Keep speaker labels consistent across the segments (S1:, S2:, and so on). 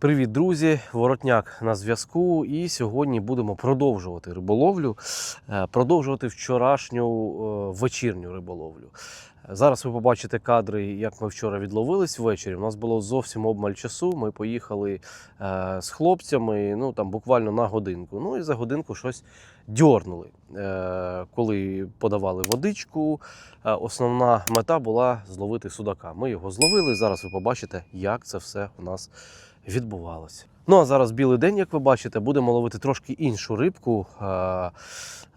S1: Привіт, друзі! Воротняк на зв'язку. І сьогодні будемо продовжувати риболовлю, е, продовжувати вчорашню е, вечірню риболовлю. Зараз ви побачите кадри, як ми вчора відловились ввечері. У нас було зовсім обмаль часу. Ми поїхали е, з хлопцями, ну там буквально на годинку. Ну і за годинку щось дьорнули. Коли подавали водичку, основна мета була зловити судака. Ми його зловили. Зараз ви побачите, як це все у нас відбувалося. Ну а зараз білий день, як ви бачите, будемо ловити трошки іншу рибку, е,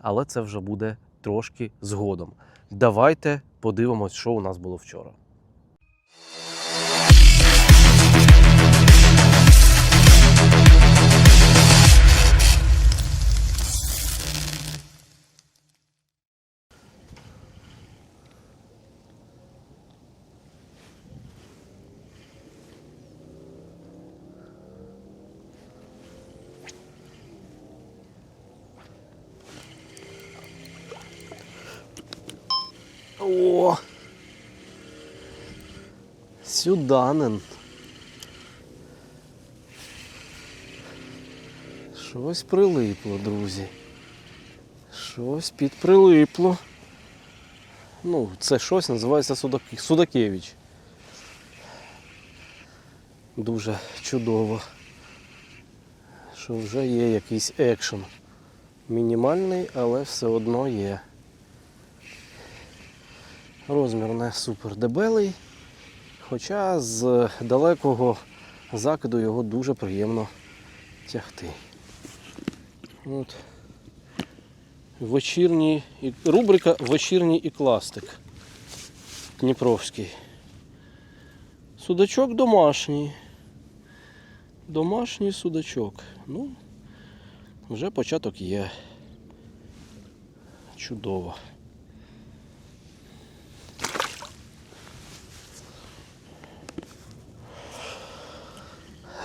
S1: але це вже буде трошки згодом. Давайте подивимось, що у нас було вчора. Сюданин. Щось прилипло, друзі. Щось підприлипло. Ну, це щось називається Судак... Судакевич. Дуже чудово. Що вже є якийсь екшен. Мінімальний, але все одно є. Розмір не супер дебелий, хоча з далекого закиду його дуже приємно тягти. От. Вечірній, рубрика Вечірній і кластик. Дніпровський. Судачок домашній. Домашній судачок. Ну, вже початок є. Чудово.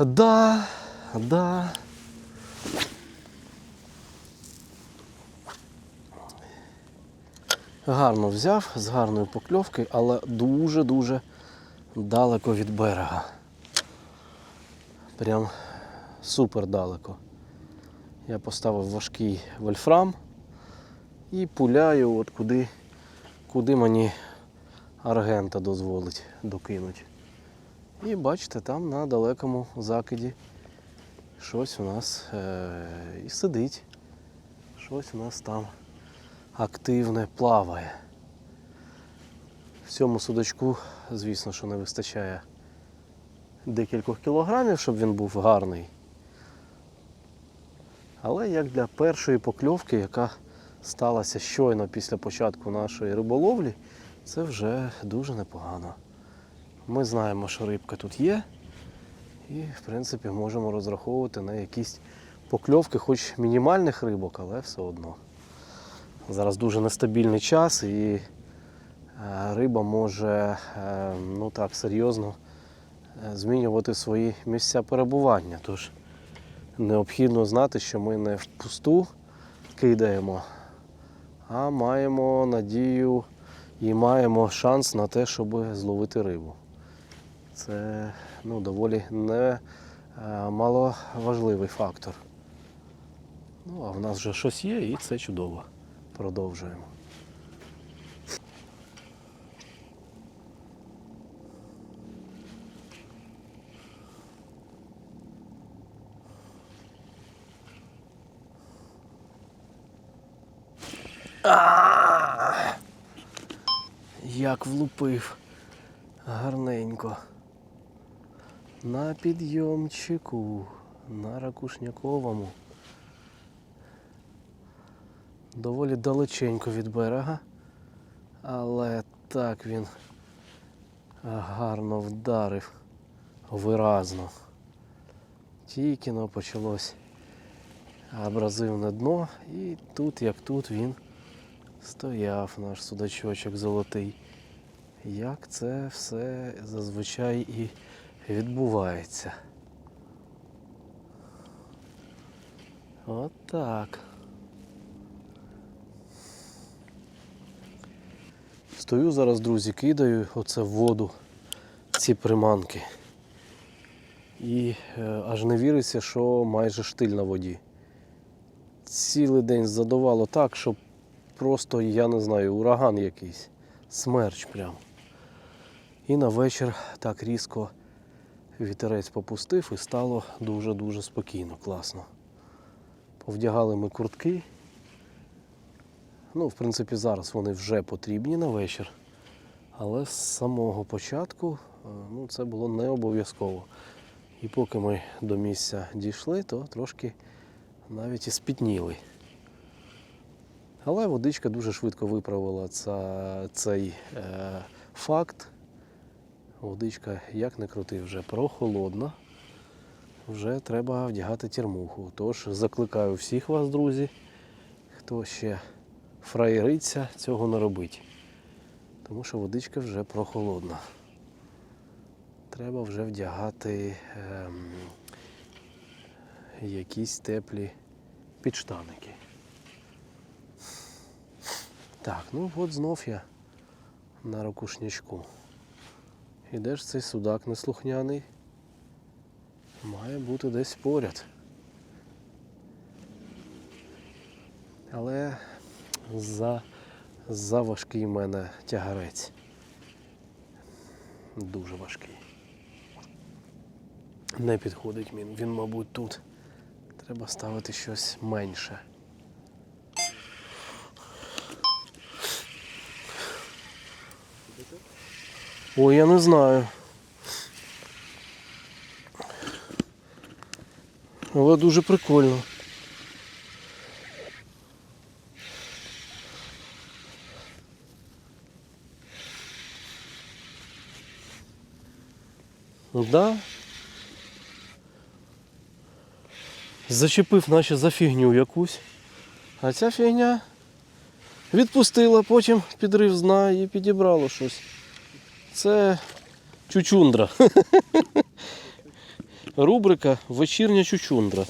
S1: Да, да. Гарно взяв, з гарної покльовки, але дуже-дуже далеко від берега. Прям супер далеко. Я поставив важкий вольфрам і пуляю от куди, куди мені аргента дозволить докинути. І бачите, там на далекому закиді щось у нас е- і сидить. Щось у нас там активне плаває. В цьому судочку, звісно, що не вистачає декількох кілограмів, щоб він був гарний. Але як для першої покльовки, яка сталася щойно після початку нашої риболовлі, це вже дуже непогано. Ми знаємо, що рибка тут є, і в принципі можемо розраховувати на якісь покльовки, хоч мінімальних рибок, але все одно. Зараз дуже нестабільний час і е, риба може е, ну так серйозно е, змінювати свої місця перебування. Тож необхідно знати, що ми не впусту кидаємо, а маємо надію і маємо шанс на те, щоб зловити рибу. Це ну, доволі не е, маловажливий фактор. Ну, а в нас вже щось є і це чудово. Продовжуємо. Як влупив гарненько. На підйомчику, на ракушняковому. Доволі далеченько від берега, але так він гарно вдарив виразно. Тільки но почалось абразивне дно, і тут, як тут, він стояв наш судачочок золотий. Як це все зазвичай і відбувається. От так. Стою зараз, друзі, кидаю оце в воду ці приманки. І е, аж не віриться, що майже штиль на воді. Цілий день задувало так, що просто, я не знаю, ураган якийсь, смерч прям. І на вечір так різко вітерець попустив і стало дуже-дуже спокійно, класно. Повдягали ми куртки. Ну, в принципі, зараз вони вже потрібні на вечір. Але з самого початку е, ну, це було не обов'язково. І поки ми до місця дійшли, то трошки навіть і спітніли. Але водичка дуже швидко виправила цей е, факт. Водичка, як не крути, вже прохолодна. Вже треба вдягати термуху. Тож закликаю всіх вас, друзі, хто ще фраєриться, цього не робить. Тому що водичка вже прохолодна. Треба вже вдягати ем, якісь теплі підштаники. Так, ну от знов я на ракушнячку. І де ж цей судак неслухняний? Має бути десь поряд. Але за, за важкий в мене тягарець. Дуже важкий. Не підходить він. Він, мабуть, тут. Треба ставити щось менше. Ой, я не знаю. Але дуже прикольно. Да. Зачепив наче за фігню якусь. А ця фігня відпустила, потім підрив зна і підібрало щось. Це чучундра. Рубрика Вечірня чучундра.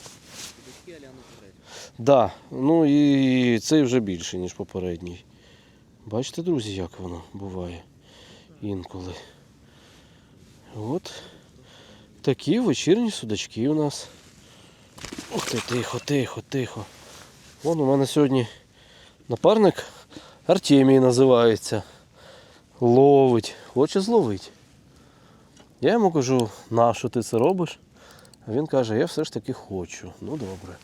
S1: Да, ну і цей вже більше, ніж попередній. Бачите, друзі, як воно буває інколи. От такі вечірні судачки у нас. Ух ти, тихо, тихо, тихо. Вон у мене сьогодні напарник Артемій називається. Ловить, хоче зловить. Я йому кажу, на що ти це робиш? А він каже, я все ж таки хочу. Ну добре.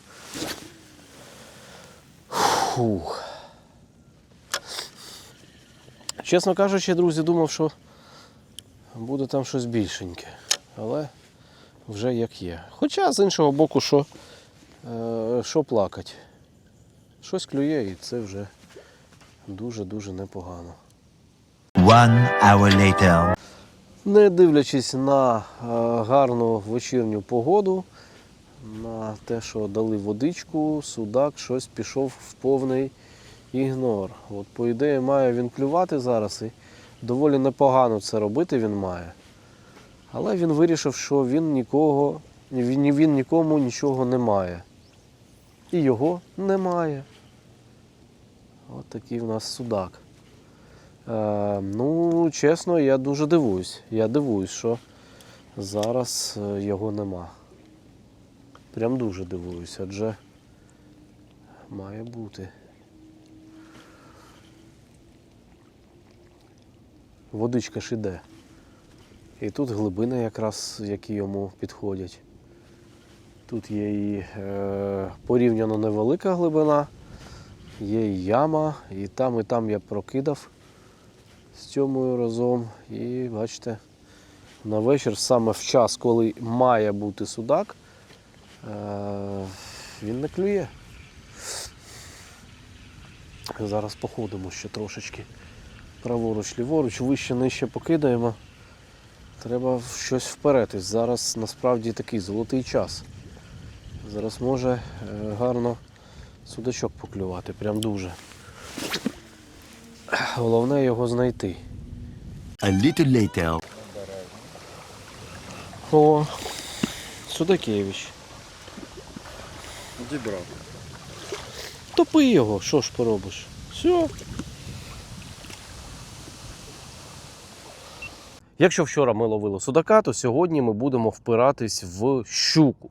S1: Фух. Чесно кажучи, друзі, думав, що буде там щось більшеньке. Але вже як є. Хоча з іншого боку, що, е, що плакать. Щось клює і це вже дуже-дуже непогано.
S2: One hour later.
S1: Не дивлячись на е, гарну вечірню погоду, на те, що дали водичку, судак щось пішов в повний ігнор. От, по ідеї, має він клювати зараз і доволі непогано це робити він має. Але він вирішив, що він нікого, він, він нікому нічого не має. І його немає. От такий в нас судак. Е, ну, чесно, я дуже дивуюсь. Я дивуюсь, що зараз е, його нема. Прям дуже дивуюсь, адже має бути. Водичка ж іде. І тут глибини якраз, які йому підходять. Тут є і е, порівняно невелика глибина, є і яма, і там, і там я прокидав з Тьомою разом. І бачите, на вечір, саме в час, коли має бути судак, е, він не клює. Зараз походимо ще трошечки праворуч, ліворуч, вище нижче покидаємо. Треба щось вперетись. Зараз насправді такий золотий час. Зараз може е, гарно судачок поклювати, прям дуже. Головне його знайти.
S2: A little later.
S1: О, Судакевич.
S3: Дібрав.
S1: Топи його, що ж поробиш? Все. Якщо вчора ми ловили судака, то сьогодні ми будемо впиратись в щуку.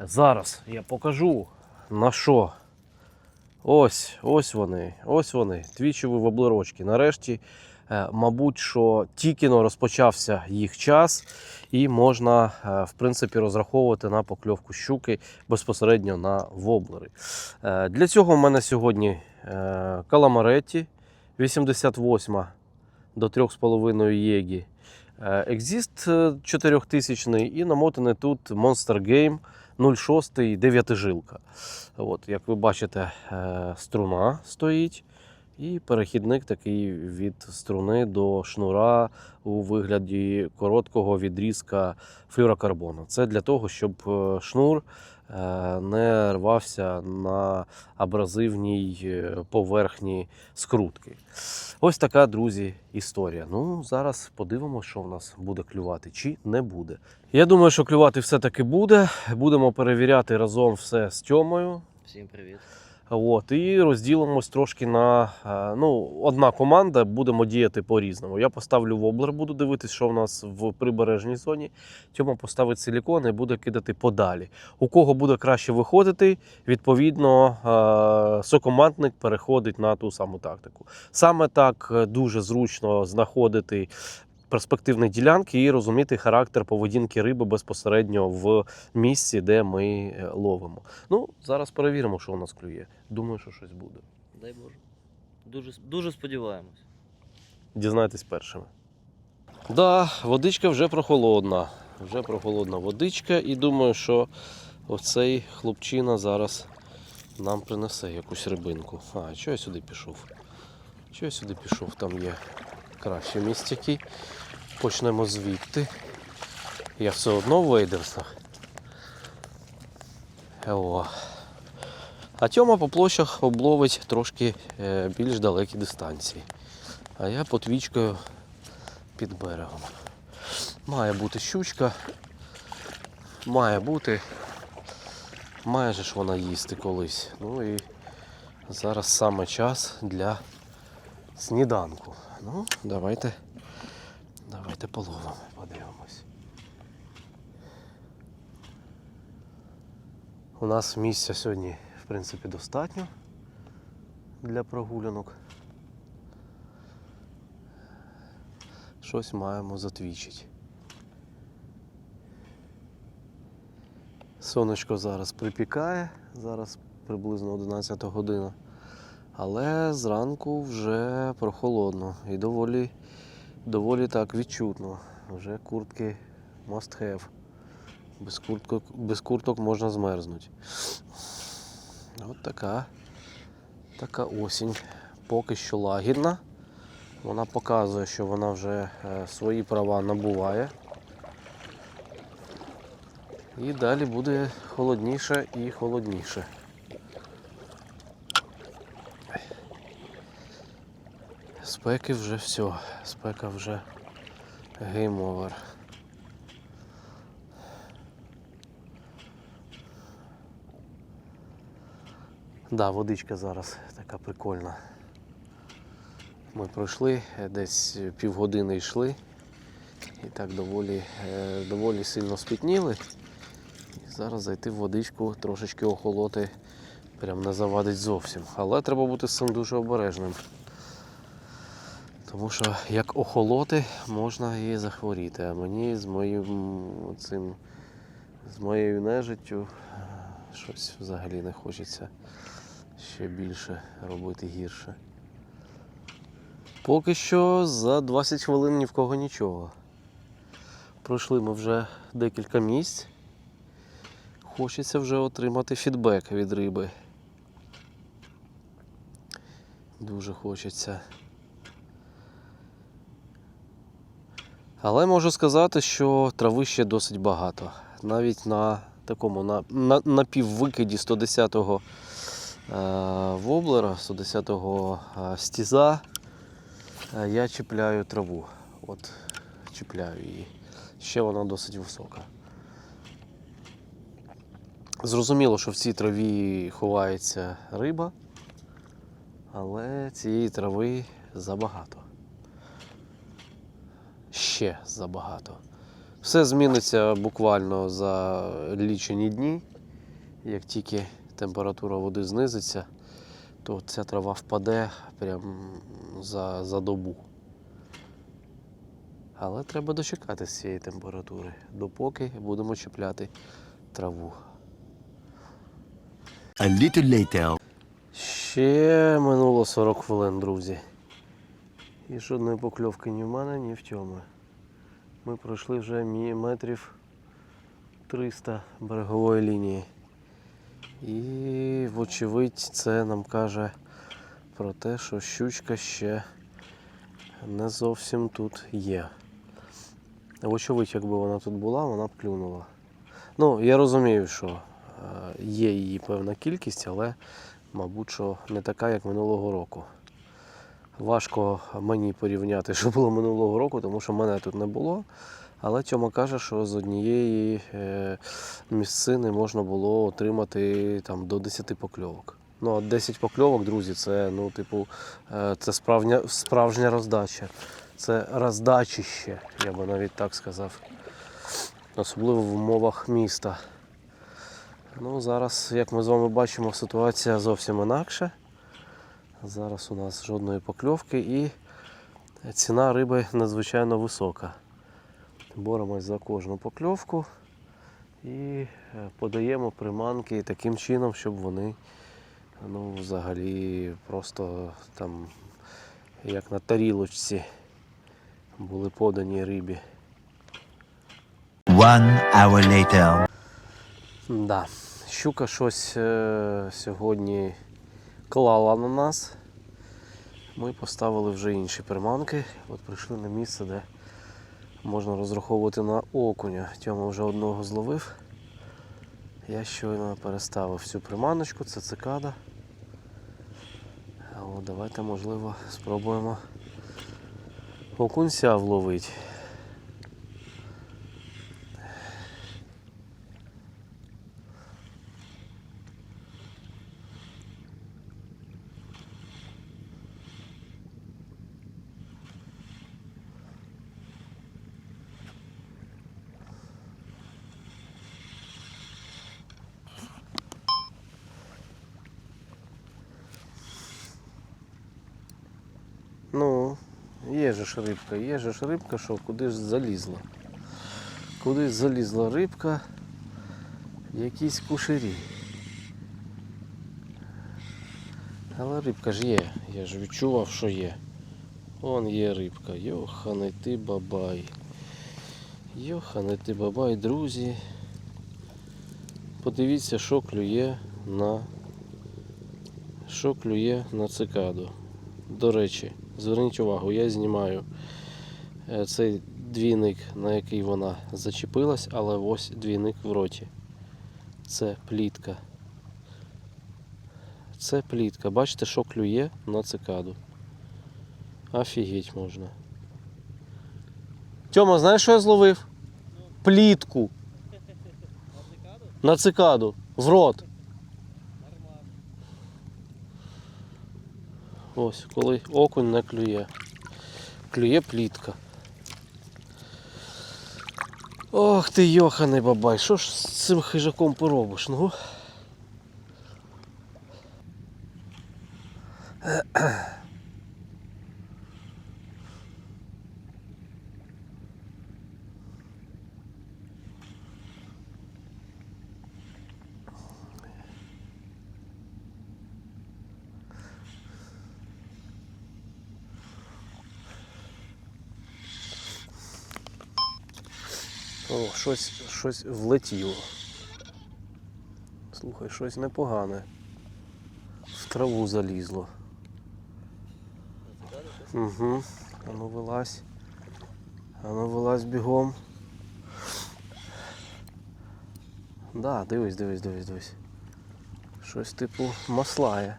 S1: Зараз я покажу на що. Ось, ось вони, ось вони, твічові воблерочки. Нарешті, е, мабуть, що тільки розпочався їх час, і можна, е, в принципі, розраховувати на покльовку щуки безпосередньо на воблери. Е, Для цього в мене сьогодні каламаретті 88 до 3,5 єгі. Екзіст 4000 і намотаний тут Monster Game 06 дев'ятижилка. От, як ви бачите, е, струна стоїть, і перехідник такий від струни до шнура у вигляді короткого відрізка флюрокарбону. Це для того, щоб е, шнур не рвався на абразивній е, поверхні скрутки. Ось така, друзі, історія. Ну, зараз подивимося, що в нас буде клювати чи не буде. Я думаю, що клювати все-таки буде. Будемо перевіряти разом все з Тьомою.
S3: Всім привіт.
S1: От, і розділимось трошки на е, ну, одна команда, будемо діяти по-різному. Я поставлю воблер, буду дивитися, що в нас в прибережній зоні. Тьома поставить силікон і буде кидати подалі. У кого буде краще виходити, відповідно, е, сокомандник переходить на ту саму тактику. Саме так е, дуже зручно знаходити перспективні ділянки і розуміти характер поведінки риби безпосередньо в місці, де ми е, ловимо. Ну, зараз перевіримо, що у нас клює. Думаю, що щось буде.
S3: Дай Боже. Дуже, дуже сподіваємось.
S1: Дізнайтесь першими. Да, водичка вже прохолодна. Вже прохолодна водичка, і думаю, що оцей хлопчина зараз нам принесе якусь рибинку. А, чого я сюди пішов? Чого я сюди пішов? Там є краще місцяки. Почнемо звідти. Я все одно в вейдерсах. О. А Тьома по площах обловить трошки е, більш далекі дистанції. А я потвічкаю під берегом. Має бути щучка. Має бути. Має же ж вона їсти колись. Ну і зараз саме час для сніданку. Ну, давайте. Давайте половимо, подивимось. У нас місця сьогодні, в принципі, достатньо для прогулянок. Щось маємо затвічити. Сонечко зараз припікає, зараз приблизно 11 година. Але зранку вже прохолодно і доволі, доволі так відчутно. Вже куртки must have. Без курток, без курток можна змерзнути. От така, така осінь. Поки що лагідна. Вона показує, що вона вже е, свої права набуває. І далі буде холодніше і холодніше. Спеки вже все, спека вже гейм овер. Да, водичка зараз така прикольна. Ми пройшли, е, десь півгодини йшли і так доволі, е, доволі сильно спітніли. І зараз зайти в водичку, трошечки охолоти, прям не завадить зовсім. Але треба бути з цим дуже обережним. Тому що як охолоти, можна і захворіти. А мені з моїм цим, з моєю нежиттю е, щось взагалі не хочеться ще більше робити гірше. Поки що за 20 хвилин ні в кого нічого. Пройшли ми вже декілька місць. Хочеться вже отримати фідбек від риби. Дуже хочеться. Але можу сказати, що трави ще досить багато. Навіть на такому на, на, напіввикиді 110-го е, воблера, 110-го е, стіза е, я чіпляю траву. От чіпляю її. Ще вона досить висока. Зрозуміло, що в цій траві ховається риба, але цієї трави забагато. Ще забагато. Все зміниться буквально за лічені дні. Як тільки температура води знизиться, то ця трава впаде прям за, за добу. Але треба дочекатися цієї температури, допоки будемо чіпляти траву.
S2: A little later.
S1: Ще минуло 40 хвилин, друзі. І жодної покльовки ні в мене, ні в Тьоми. Ми пройшли вже метрів 300 берегової лінії. І, вочевидь, це нам каже про те, що щучка ще не зовсім тут є. Вочевидь, якби вона тут була, вона б клюнула. Ну, я розумію, що е, є її певна кількість, але мабуть, що не така, як минулого року. Важко мені порівняти, що було минулого року, тому що мене тут не було. Але Тьома каже, що з однієї е, місцини можна було отримати там, до 10 покльовок. Ну, а 10 покльовок, друзі, це, ну, типу, е, це справжня, справжня роздача. Це роздачище, я би навіть так сказав. Особливо в умовах міста. Ну, зараз, як ми з вами бачимо, ситуація зовсім інакша. Зараз у нас жодної покльовки і ціна риби надзвичайно висока. Боремось за кожну покльовку і е, подаємо приманки таким чином, щоб вони ну, взагалі просто там, як на тарілочці, були подані рибі.
S2: One hour later.
S1: Да. Щука щось е, сьогодні клала на нас. Ми поставили вже інші приманки. От прийшли на місце, де можна розраховувати на окуня. Тьома вже одного зловив. Я щойно переставив цю приманочку, це цикада. А давайте, можливо, спробуємо окунця вловити. Ну, є же ж рибка, є же ж рибка, що куди ж залізла. Кудись залізла рибка якісь кушері. Але рибка ж є, я ж відчував, що є. Вон є рибка. Йоханий ти бабай. Йоханий ти бабай, друзі. Подивіться, що клює на що клює на цикаду. До речі, зверніть увагу, я знімаю е, цей двійник, на який вона зачепилась, але ось двійник в роті. Це плітка. Це плітка. Бачите, що клює на цикаду. Офігеть можна. Тьома, знаєш, що я зловив? Плітку. На цикаду. В рот. Ось, коли окунь не клює. Клює плітка. Ох ти йоханий бабай, що ж з цим хижаком поробиш? Ну? О, щось, щось влетіло. Слухай, щось непогане. В траву залізло. Угу. Ану вилазь. Ану вилазь бігом. Да, дивись, дивись, дивись, дивись. Щось типу маслає.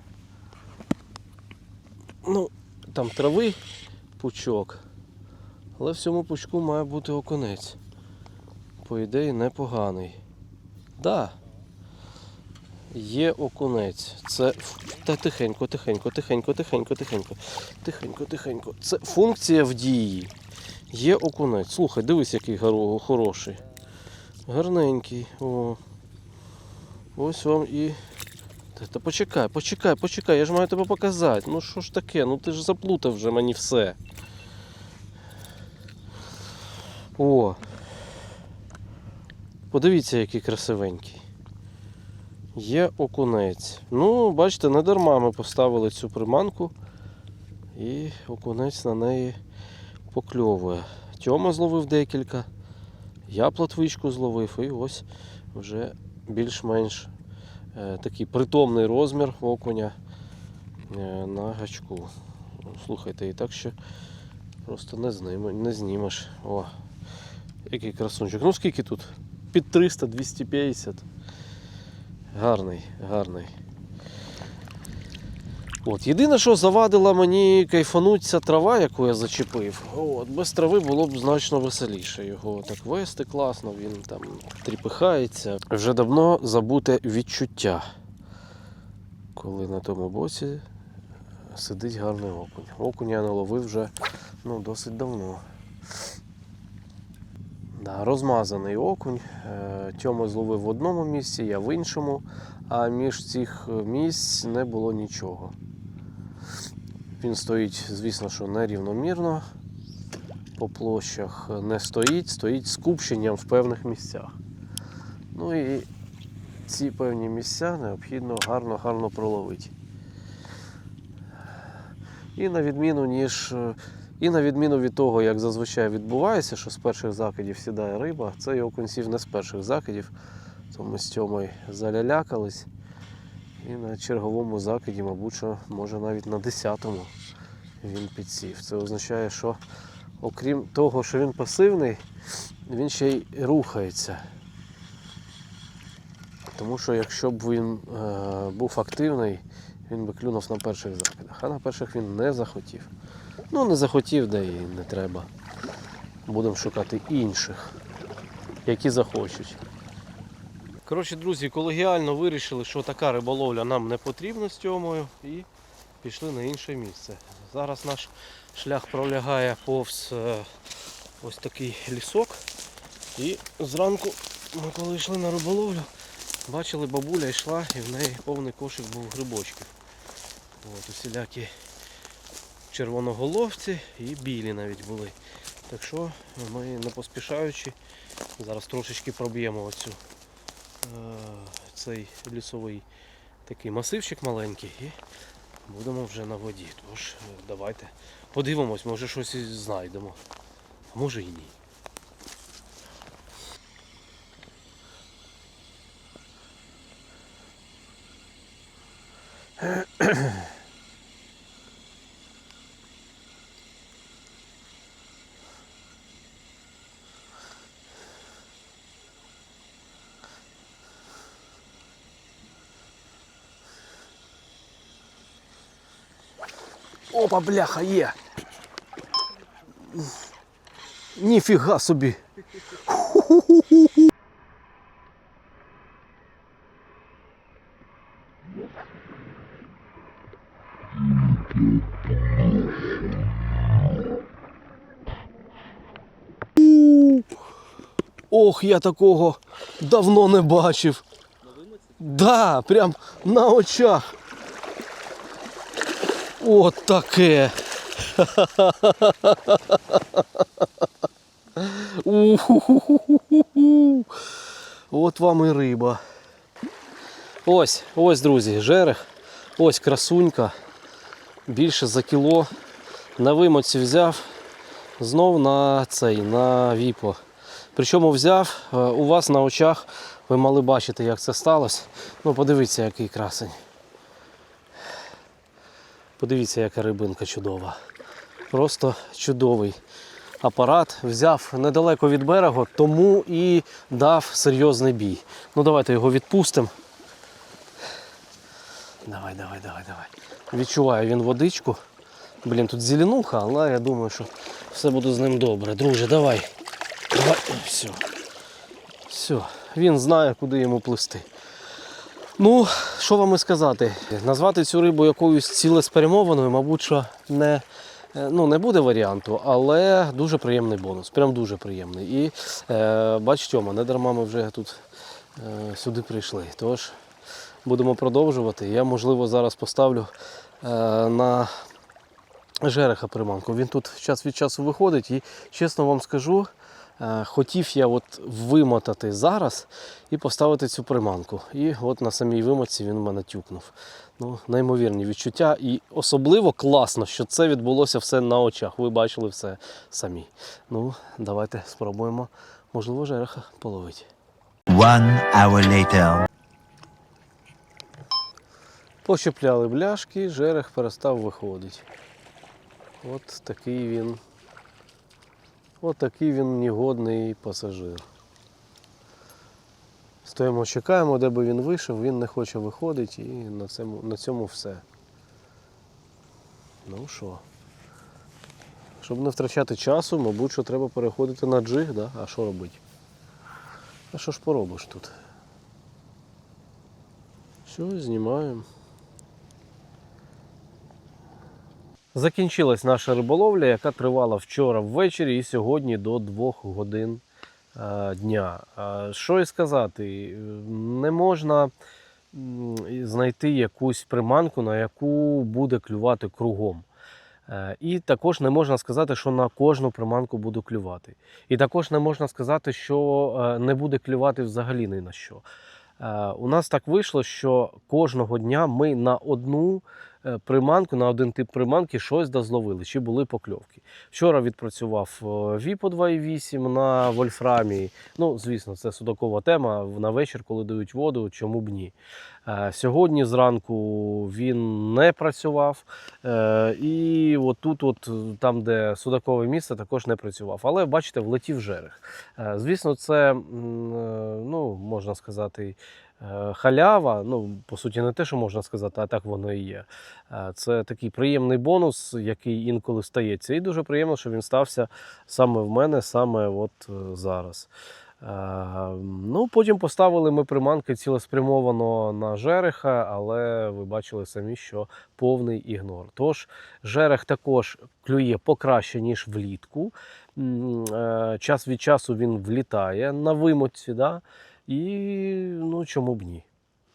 S1: Ну, там трави пучок. Але в цьому пучку має бути оконець. По ідеї непоганий. Да. Є окунець. Це. Та тихенько, тихенько, тихенько, тихенько, тихенько. Тихенько, тихенько. Це функція в дії. Є окунець. Слухай, дивись, який хороший. Гарненький. О. Ось вам і. Та почекай, почекай, почекай, я ж маю тебе показати. Ну що ж таке? Ну ти ж заплутав вже мені все. О. Подивіться, який красивенький. Є окунець. Ну, бачите, не дарма ми поставили цю приманку. І окунець на неї покльовує. Тьома зловив декілька. Я платвичку зловив і ось вже більш-менш е, такий притомний розмір окуня е, на гачку. Слухайте, і так що просто не знімеш. О, який красунчик. Ну скільки тут? Під 300-250. Гарний, гарний. От, єдине, що завадила мені кайфануть ця трава, яку я зачепив. От, без трави було б значно веселіше його так вести класно, він там тріпихається. Вже давно забуте відчуття, коли на тому боці сидить гарний окунь. Окунь я не ловив вже ну, досить давно. Розмазаний окунь. Е, Тьома зловив в одному місці, я в іншому, а між цих місць не було нічого. Він стоїть, звісно, що нерівномірно. По площах не стоїть, стоїть скупченням в певних місцях. Ну і ці певні місця необхідно гарно-гарно проловити. І на відміну, ніж, е, і на відміну від того, як зазвичай відбувається, що з перших закидів сідає риба, цей окунь сів не з перших закидів, то ми з Тьомою залялякались. І на черговому закиді, мабуть, що може навіть на 10-му він підсів. Це означає, що окрім того, що він пасивний, він ще й рухається. Тому що якщо б він е, був активний, він би клюнув на перших закидах. А на перших він не захотів. Ну, не захотів, де і не треба. Будемо шукати інших, які захочуть. Коротше, друзі, колегіально вирішили, що така риболовля нам не потрібна з Тьомою і пішли на інше місце. Зараз наш шлях пролягає повз е, ось такий лісок. І зранку ми коли йшли на риболовлю, бачили, бабуля йшла і в неї повний кошик був грибочків. От, усілякі червоноголовці і білі навіть були. Так що ми не поспішаючи зараз трошечки проб'ємо оцю е, цей лісовий такий масивчик маленький і будемо вже на воді. Тож е, давайте подивимось, може щось і знайдемо. А може і ні. Опа, бляха, є. Ніфіга собі. Ох, я такого давно не бачив. Да, прям на очах. От таке. От вам і риба. Ось, ось, друзі, жерех. Ось красунька. Більше за кіло. На вимоці взяв. Знов на цей, на віпо. Причому взяв е, у вас на очах. Ви мали бачити, як це сталося. Ну, подивіться, який красень. Подивіться, яка рибинка чудова. Просто чудовий апарат. Взяв недалеко від берегу, тому і дав серйозний бій. Ну давайте його відпустимо. Давай, давай, давай, давай. Відчуваю він водичку. Блін, тут зеленуха, але я думаю, що все буде з ним добре. Друже, давай. Давай. Все. Все. Він знає, куди йому плисти. Ну, що вам і сказати? Назвати цю рибу якоюсь цілеспрямованою, мабуть, що не е, ну, не буде варіанту, але дуже приємний бонус. Прям дуже приємний. І е, бач, Тьома, не дарма ми вже тут е, сюди прийшли. Тож будемо продовжувати. Я, можливо, зараз поставлю е, на жереха приманку. Він тут час від часу виходить і, чесно вам скажу, хотів я от вимотати зараз і поставити цю приманку. І от на самій вимотці він мене тюкнув. Ну, неймовірні відчуття. І особливо класно, що це відбулося все на очах. Ви бачили все самі. Ну, давайте спробуємо, можливо, жереха половити.
S2: One hour later.
S1: Пощепляли бляшки, жерех перестав виходити. От такий він. От такий він негодний пасажир. Стоїмо, чекаємо, де би він вийшов, він не хоче виходити і на цьому, на цьому все. Ну що? Щоб не втрачати часу, мабуть, що треба переходити на джиг, да? а що робити? А що ж поробиш тут? Все, знімаємо. Закінчилась наша риболовля, яка тривала вчора ввечері і сьогодні до 2 годин е, дня. Е, Що і сказати, не можна знайти якусь приманку, на яку буде клювати кругом. Е, І також не можна сказати, що на кожну приманку буду клювати. І також не можна сказати, що не буде клювати взагалі ні на що. У нас так вийшло, що кожного дня ми на одну приманку, на один тип приманки щось дозловили, чи були покльовки. Вчора відпрацював е, Віпо 2,8 на вольфрамі. Ну, звісно, це судакова тема. На вечір, коли дають воду, чому б ні. Е, Сьогодні зранку він не працював. Е, І от тут, от, там, де судакове місце, також не працював. Але бачите, влетів жерех. Е, Звісно, це е, ну, можна сказати. Е, Халява, ну по суті, не те, що можна сказати, а так воно і є. Е, Це такий приємний бонус, який інколи стається. І дуже приємно, що він стався саме в мене, саме от е, зараз. Ну, потім поставили ми приманки цілеспрямовано на жереха, але ви бачили самі, що повний ігнор. Тож жерех також клює покраще, ніж влітку. Час від часу він влітає на вимотці, да? І ну, чому б ні.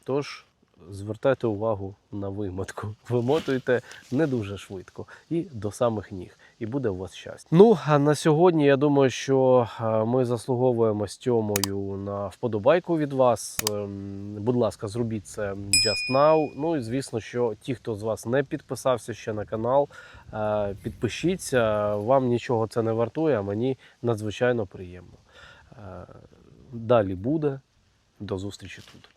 S1: Тож звертайте увагу на вимотку. Вимотуйте не дуже швидко і до самих ніг, і буде у вас щастя. Ну а на сьогодні я думаю, що е, ми заслуговуємо з Тьомою на вподобайку від вас. Ем, Будь ласка, зробіть це just now. Ну і звісно, що ті, хто з вас не підписався ще на канал, е, підпишіться. Вам нічого це не вартує, а мені надзвичайно приємно. Е, Далі буде. До зустрічі тут.